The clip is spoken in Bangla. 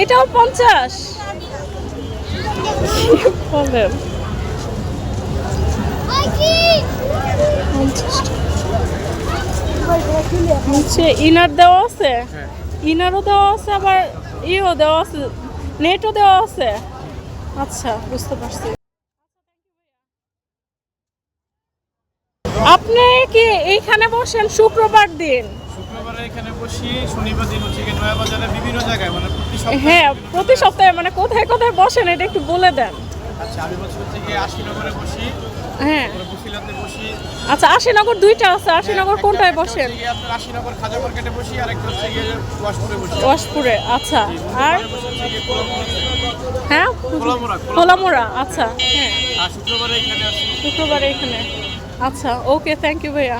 এটাও পঞ্চাশ। বলেন। ইনার দেওয়া আছে? ইনারও দেওয়া আছে আবার ইও দেওয়া আছে নেটও দেওয়া আছে। আচ্ছা বুঝতে পারছি। আপনি কি এইখানে বসেন শুক্রবার দিন? শুক্রবারে এখানে বসি শনিবার দিন হচ্ছে গিয়ে বিভিন্ন জায়গায় মানে প্রতি সপ্তাহে হ্যাঁ প্রতি সপ্তাহে মানে কোথায় কোথায় বসেন এটা একটু বলে দেন। আচ্ছা আমি বলছি হচ্ছে গিয়ে আশিনগরে বসি হ্যাঁ। বসিলাতে বসি। আচ্ছা আশিনগর দুইটা আছে আশিনগর কোনটায় বসেন? আপনার আশিনগর খাজা মার্কেটে বসি আর একটা হচ্ছে গিয়ে ওয়াশপুরে বসি। ওয়াশপুরে আচ্ছা। আর। হ্যাঁ? কোলামুড়া, কোলামোড়া। আচ্ছা হ্যাঁ। আর শুক্রবারে এখানে আসি শুক্রবার এখানে আচ্ছা ওকে থ্যাংক ইউ ভাইয়া।